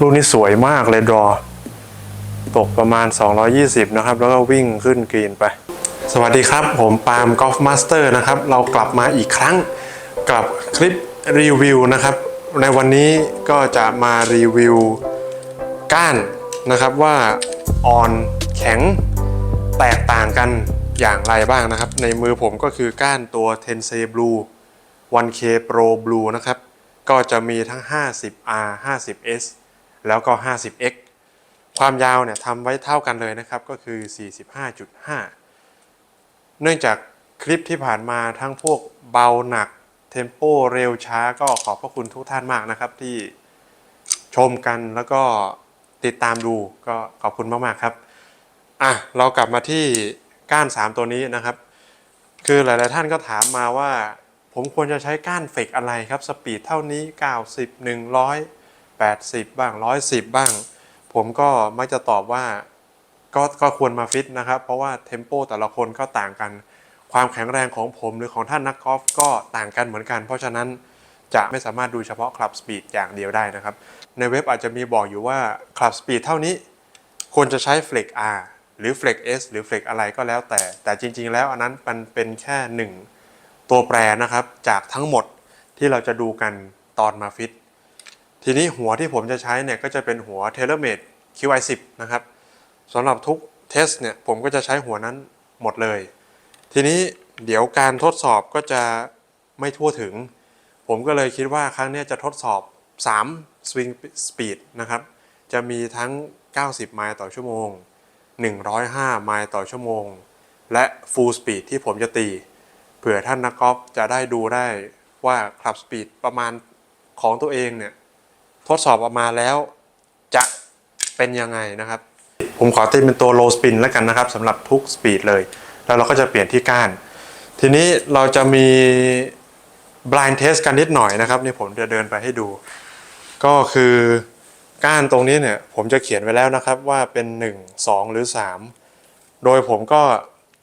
ลูกนี้สวยมากเลยดรอ ตกประมาณ 220 นะครับ แล้วก็วิ่งขึ้นกรีนไป สวัสดีครับ ผมปาล์มกอล์ฟมาสเตอร์นะครับ เรากลับมาอีกครั้งกับคลิปรีวิวนะครับ ในวันนี้ก็จะมารีวิวก้านนะครับว่าอ่อนแข็งแตกต่างกันอย่างไรบ้างนะครับ ในมือผมก็คือก้านตัว Tensei Blue 1K Pro Blue นะครับ ก็จะมีทั้ง 50R 50S แล้วก็ 50X ความยาวเนี่ยทำไว้เท่ากันเลยนะครับ ก็คือ 45.5 เนื่องจากคลิปที่ผ่านมาทั้งพวกเบาหนัก เทมโปเร็วช้าก็ขอบพระคุณทุกท่านมากนะครับ ที่ชมกันแล้วก็ติดตามดูก็ขอบคุณมาก ๆ ครับ อะ เรากลับมาที่ก้าน 3 ตัวนี้นะครับ คือหลาย ๆ ท่านก็ถามมาว่า ผมควรจะใช้ก้านเฟกอะไรครับสปีดเท่านี้ 90 100 80 บ้าง 110 บ้าง ผมก็มักจะตอบว่าก็ก็ควรมาฟิตนะครับ เพราะว่าเทมโปแต่ละคนก็ต่างกัน ความแข็งแรงของผมหรือของท่านนักกอล์ฟก็ต่างกันเหมือนกัน เพราะฉะนั้นจะไม่สามารถดูเฉพาะคลับสปีดอย่างเดียวได้นะครับ ในเว็บอาจจะมีบอกอยู่ว่าคลับสปีดเท่านี้ ควรจะใช้ Flex R หรือ Flex S หรือ Flex อะไรก็แล้วแต่ แต่จริง ๆ แล้วอันนั้นมันเป็นแค่หนึ่ง ตัวแปรนะครับจากทั้งหมดที่เราจะดูกันตอนมาฟิต ทีนี้หัวที่ผมจะใช้เนี่ยก็จะเป็นหัว TaylorMade QI10 นะครับสำหรับทุกเทสเนี่ยผมก็จะใช้หัวนั้นหมดเลย ทีนี้เดี๋ยวการทดสอบก็จะไม่ทั่วถึง ผมก็เลยคิดว่าครั้งนี้จะทดสอบ 3 swing speed นะครับ จะมีทั้ง 90 ไมล์ต่อชั่วโมง 105 ไมล์ต่อชั่วโมง และ full speed ที่ผมจะตี เผื่อท่านนักกอล์ฟจะได้ดูได้ว่าคลับสปีดประมาณของตัวเองเนี่ย ทดสอบออกมาแล้วจะเป็นยังไงนะครับ ผมขอตีเป็นตัว low spin แล้วกันนะครับสำหรับทุกสปีดเลย แล้วเราก็จะเปลี่ยนที่ก้าน ทีนี้เราจะมี blind test กันนิดหน่อยนะครับนี่ผมจะเดินไปให้ดู ก็คือก้านตรงนี้เนี่ยผมจะเขียนไว้แล้วนะครับว่าเป็น 1 2 หรือ 3 โดยผมก็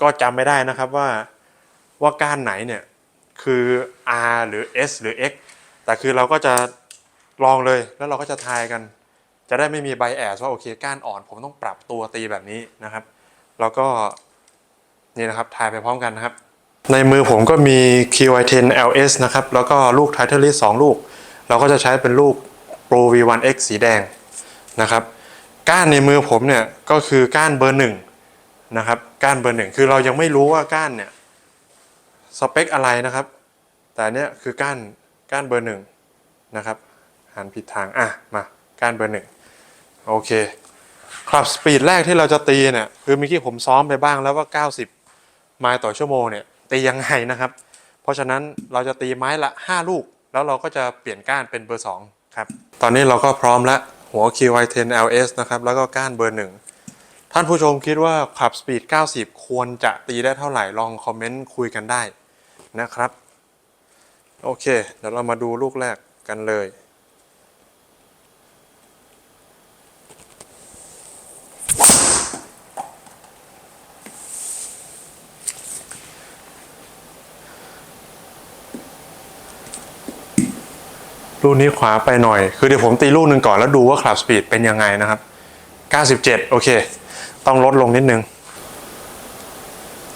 ก็จำไม่ได้นะครับว่า ว่าก้านไหนเนี่ยคือ R หรือ S หรือ X แต่คือเราก็จะลองเลยแล้วเราก็จะทายกัน จะได้ไม่มีไบแอสว่าโอเคก้านอ่อนผมต้องปรับตัวตีแบบนี้นะครับ แล้วก็นี่นะครับทายไปพร้อมกันนะครับ ในมือผมก็มี QI10 LS นะครับ แล้วก็ลูก Title List 2ลูก เราก็จะใช้เป็นลูก Pro V1X สีแดงนะครับ ก้านในมือผมเนี่ยก็คือก้านเบอร์หนึ่งนะครับ ก้านเบอร์หนึ่งคือเรายังไม่รู้ว่าก้านเนี่ย สเปคอะไรนะครับ แต่เนี้ยคือก้านก้านเบอร์หนึ่งนะครับหันผิดทางอะมาก้านเบอร์หนึ่งโอเคคลับสปีดแรกที่เราจะตีเนี่ยคือเมื่อกี้ผมซ้อมไปบ้างแล้วว่า 90 ไมล์ต่อชั่วโมงเนี่ยตียังไงนะครับ เพราะฉะนั้นเราจะตีไม้ละ 5 ลูก แล้วเราก็จะเปลี่ยนก้านเป็นเบอร์ 2 ครับ ตอนนี้เราก็พร้อมแล้วหัว QI10 LS นะครับ แล้วก็ก้านเบอร์ 1 ท่านผู้ชมคิดว่าขับสปีด 90 ควรจะตีได้เท่าไหร่ลองคอมเมนต์คุยกันได้นะครับ โอเค เดี๋ยวเรามาดูลูกแรกกันเลย ลูกนี้ขวาไปหน่อย คือเดี๋ยวผมตีลูกหนึ่งก่อนแล้วดูว่าคลับสปีดเป็นยังไงนะครับ 97 โอเค ต้องลดลงนิดนึง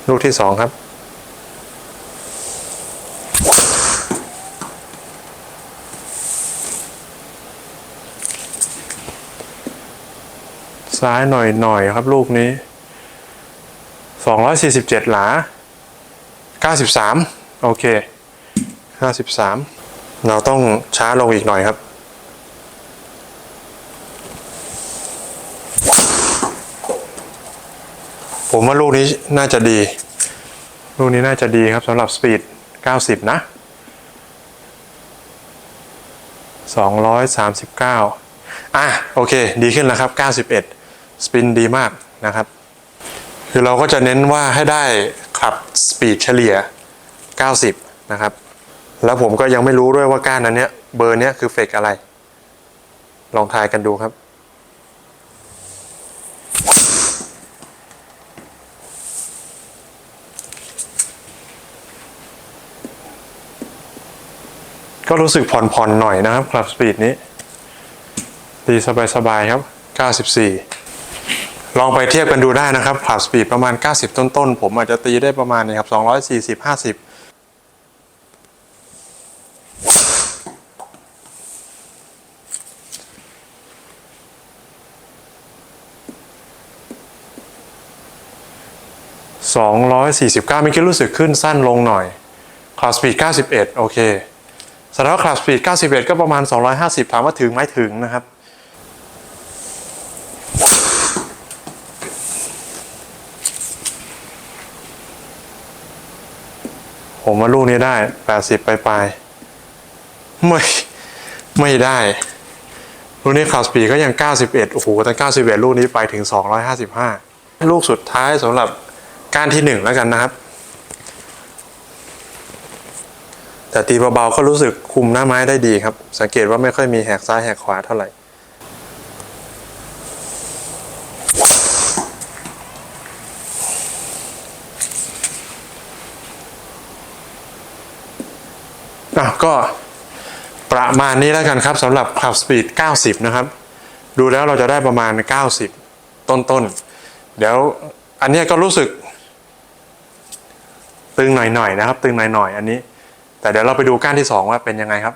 ลูกที่สองครับซ้ายหน่อยหน่อยครับ ลูกนี้ 247 หลา 93 โอเค 53 เราต้องช้าลงอีกหน่อยครับ ผมว่าลูกนี้น่าจะดี ลูกนี้น่าจะดีครับสำหรับสปีด 90 นะ 239 อะ โอเค ดีขึ้นแล้วครับ 91 สปินดีมากนะครับ คือเราก็จะเน้นว่าให้ได้ขับสปีดเฉลี่ย 90 นะครับ แล้วผมก็ยังไม่รู้ด้วยว่าก้านอันเนี้ยเบอร์เนี้ยคือเฟกอะไร ลองทายกันดูครับ ก็รู้สึกผ่อนๆหน่อยนะครับคลับสปีดนี้ ดีสบายๆครับ 94 ลองไปเทียบกันดูได้นะครับคลับสปีดประมาณ 90 ต้นๆ ผมอาจจะตีได้ประมาณนี้ครับ 240 50 249เมื่อกี้รู้สึกขึ้นสั้นลงหน่อย คลับสปีด91 โอเค สดงว่าคลับสปีด91 ก็ประมาณ 250 ถามว่าถึงไหมถึงนะครับ ผมว่าลูกนี้ได้ 80 ไปไปไม่ ไม่ได้ ลูกนี้คลับสปีดก็ยัง 91 โอ้โห แต่ 91 ลูกนี้ไปถึง 255 ลูกสุดท้ายสำหรับกานที่หนึ่งแล้วกันนะครับ แต่ตีเบาๆก็รู้สึกคุมหน้าไม้ได้ดีครับ สังเกตว่าไม่ค่อยมีแหกซ้ายแหกขวาเท่าไหร่อะก็ประมาณนี้แล้วกันครับสำหรับ Club Speed 90 นะครับ ดูแล้วเราจะได้ประมาณ 90 ต้นๆ เดี๋ยวอันนี้ก็รู้สึก ตึงหน่อยๆนะครับ ตึงหน่อยๆ อันนี้ แต่เดี๋ยวเราไปดูก้านที่สองว่าเป็นยังไงครับ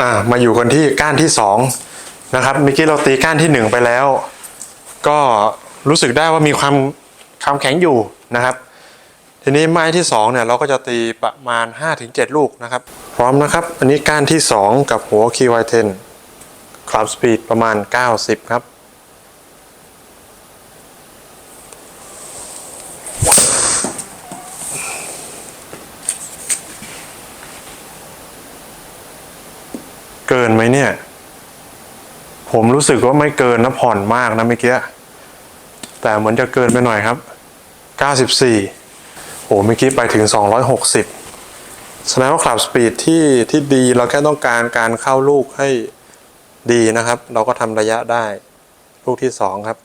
อ่ามาอยู่กันที่ก้านที่สองนะครับเมื่อกี้เราตีก้านที่หนึ่งไปแล้ว ก็รู้สึกได้ว่ามีความความแข็งอยู่นะครับ ทีนี้ไม้ที่สองเนี่ยเราก็จะตีประมาณ 5-7 ลูกนะครับ พร้อมนะครับ อันนี้ก้านที่ 2 กับหัว KY10 Club Speed ประมาณ 90 ครับ เกินไหมเนี่ย ผมรู้สึกว่าไม่เกินนะผ่อนมากนะเมื่อกี้แต่เหมือนจะเกินไปหน่อยครับ 94 โอ้เมื่อกี้ไปถึง 260 แสดงว่าคลับสปีดที่ที่ดีเราแค่ต้องการการเข้าลูกให้ดีนะครับ เราก็ทำระยะได้ลูกที่ 2 ครับ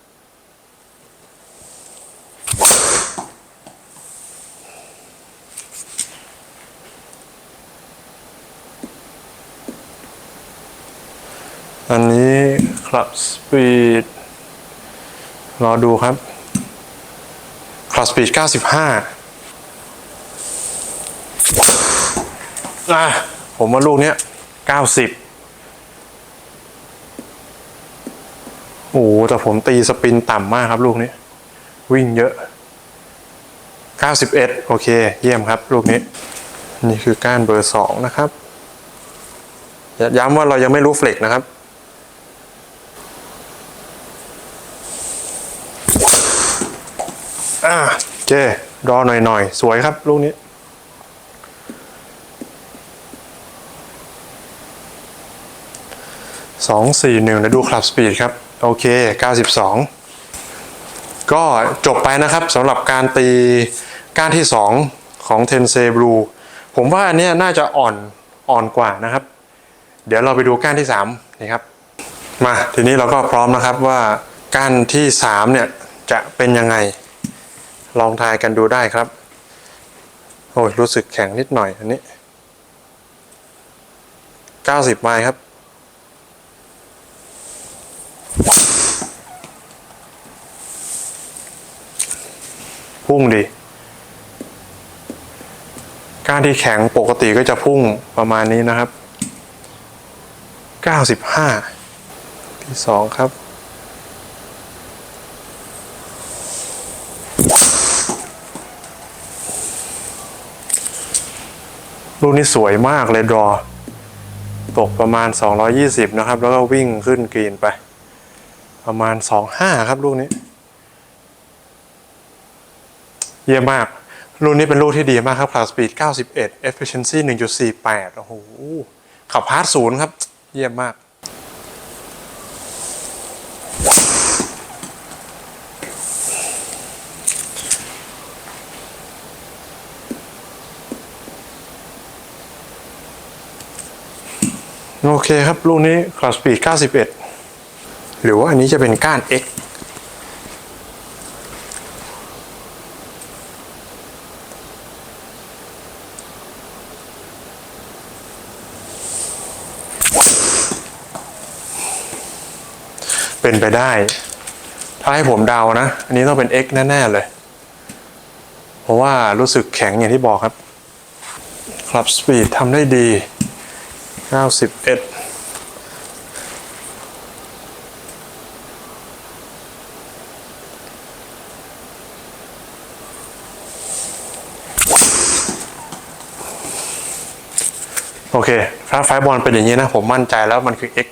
อันนี้ ลับสปีดรอดูครับคลับสปีด95อะผมว่าลูกเนี้ย 90โอ้แต่ผมตีสปินต่ำมากครับลูกนี้ วิ่งเยอะ 91 โอเค เยี่ยมครับ ลูกนี้ นี่คือก้านเบอร์ 2 นะครับย้ำว่าเรายังไม่รู้เฟลกนะครับ อ่า โอเครอหน่อยๆสวยครับลูกนี้ สองสี่หนึ่งแล้วดูคลับสปีดครับ โอเค92ก็จบไปนะครับสำหรับการตีก้านที่2ของ Tense Blue ผมว่าอันนี้น่าจะอ่อนอ่อนกว่านะครับ เดี๋ยวเราไปดูก้านที่3นี่ครับ มาทีนี้เราก็พร้อมนะครับว่าก้านที่3เนี่ยจะเป็นยังไง ลองทายกันดูได้ครับ โอ้ยรู้สึกแข็งนิดหน่อยอันนี้ 90ไมล์ครับ พุ่งดี กานที่แข็งปกติก็จะพุ่งประมาณนี้นะครับ 95ที่สองครับ ลูกนี้สวยมากเลยดรอ ตกประมาณ 220 นะครับ แล้วก็วิ่งขึ้นกรีนไป ประมาณ 25 ครับลูกนี้ เยี่ยมมาก ลูกนี้เป็นลูกที่ดีมากครับคลาสปีด91 efficiency 1.48 โอ้โห ขับพาร์ทศูนย์ครับ เยี่ยมมาก โอเคครับ ลูกนี้คลาสปีด91 หรือว่าอันนี้จะเป็นก้าน X เป็นไปได้ ถ้าให้ผมเดานะ อันนี้ต้องเป็น X แน่ ๆ เลย เพราะว่ารู้สึกแข็งอย่างที่บอกครับ คลับสปีดทำได้ดี 91โอเคถ้าไฟบอลเป็นอย่างนี้นะ ผมมั่นใจแล้วมันคือ X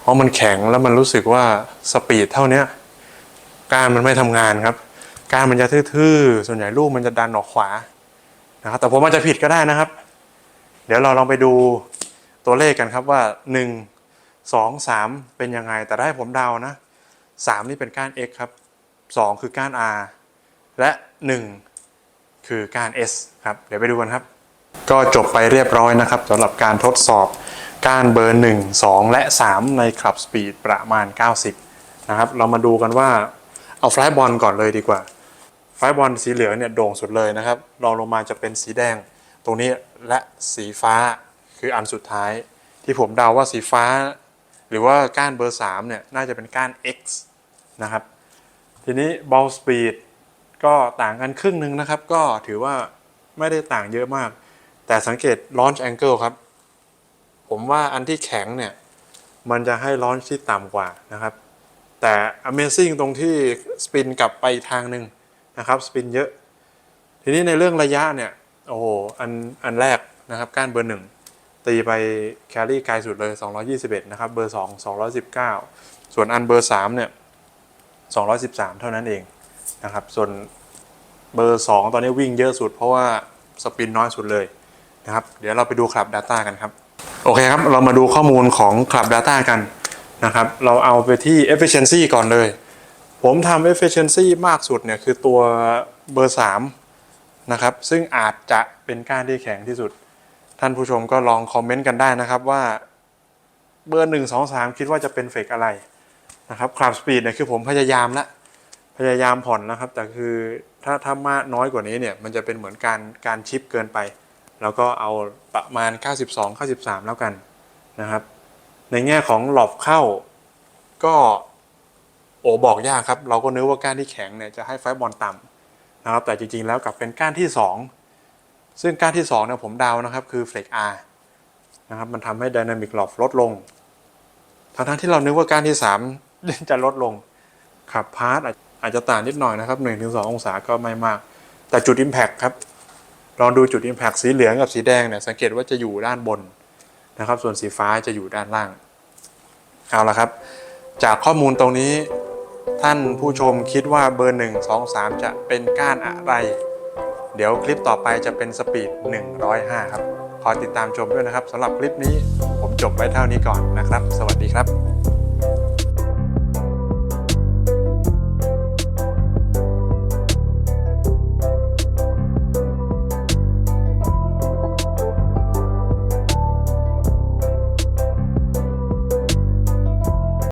เพราะมันแข็งแล้วมันรู้สึกว่าสปีดเท่านี้ก้านมันไม่ทำงานครับก้านมันจะทื่อๆ ส่วนใหญ่ลูกมันจะดันออกขวานะครับแต่ผมอาจจะผิดก็ได้นะครับ เดี๋ยวเราลองไปดู ตัวเลขกันครับว่า 1 2 3 เป็นยังไง แต่ถ้าให้ผมเดานะ 3 นี่เป็นก้าน x ครับ 2 คือก้าน r และ 1 คือก้าน s ครับ เดี๋ยวไปดูกันครับ ก็จบไปเรียบร้อยนะครับสำหรับการทดสอบก้านเบอร์ 1 2 และ 3 ในคลับสปีดประมาณ 90 นะครับ เรามาดูกันว่าเอาฟลายบอลก่อนเลยดีกว่าไฟบอลสีเหลืองเนี่ยโด่งสุดเลยนะครับรองลงมาจะเป็นสีแดงตรงนี้และสีฟ้า คืออันสุดท้ายที่ผมเดาว่าสีฟ้า หรือว่าก้านเบอร์3เนี่ยน่าจะเป็นก้าน X นะครับ ทีนี้บอลสปีดก็ต่างกันครึ่งหนึ่งนะครับ ก็ถือว่าไม่ได้ต่างเยอะมาก แต่สังเกต launch angle ครับ ผมว่าอันที่แข็งเนี่ยมันจะให้ launch ที่ต่ำกว่านะครับ แต่ Amazing ตรงที่สปินกลับไปทางหนึ่งนะครับสปินเยอะ ทีนี้ในเรื่องระยะเนี่ยโอ้โหอันอันแรกนะครับก้านเบอร์หนึ่ง ตีไปแครี่ไกลสุดเลย 221 นะครับ เบอร์ 2 219 ส่วนอันเบอร์ 3 เนี่ย 213 เท่านั้นเองนะครับ ส่วนเบอร์ 2 ตอนนี้วิ่งเยอะสุดเพราะว่าสปินน้อยสุดเลยนะครับ เดี๋ยวเราไปดูคลับ Data กันครับ โอเคครับ เรามาดูข้อมูลของคลับ Data กันนะครับ เราเอาไปที่ efficiency ก่อนเลย ผมทำ efficiency มากสุดเนี่ยคือตัวเบอร์ 3 นะครับ ซึ่งอาจจะเป็นก้านที่แข็งที่สุด ท่านผู้ชมก็ลองคอมเมนต์กันได้นะครับว่าเบอร์1 2 3คิดว่าจะเป็นเฟกอะไรนะครับคลับสปีดเนี่ยคือผมพยายามละพยายามผ่อนนะครับ แต่คือถ้าถ้ามากน้อยกว่านี้เนี่ยมันจะเป็นเหมือนการการชิปเกินไป แล้วก็เอาประมาณ 92 93 แล้วกันนะครับ ในแง่ของหลอบเข้าก็โอบอกยากครับ เราก็นึกว่าก้านที่แข็งเนี่ยจะให้ไฟบอลต่ำนะครับแต่จริงๆแล้วกลับเป็นก้านที่ 2 ซึ่งก้านที่2เนี่ยผมเดานะครับคือเฟลก R นะครับมันทำให้ Dynamic Loft ลดลง ทั้งๆที่เรานึกว่าก้านที่ 3 จะลดลงขับพาร์ทอาจจะต่างนิดหน่อยนะครับ 1-2 องศาก็ไม่มาก แต่จุด Impact ครับลองดูจุด Impact สีเหลืองกับสีแดงเนี่ยสังเกตว่าจะอยู่ด้านบนนะครับ ส่วนสีฟ้าจะอยู่ด้านล่าง เอาละครับ จากข้อมูลตรงนี้ท่านผู้ชมคิดว่าเบอร์ 1 2 3 จะเป็นก้านอะไร เดี๋ยวคลิปต่อไปจะเป็นสปีด 105 ครับ ขอติดตามชมด้วยนะครับสำหรับคลิปนี้ผมจบไว้เท่านี้ก่อนนะครับ สวัสดีครับ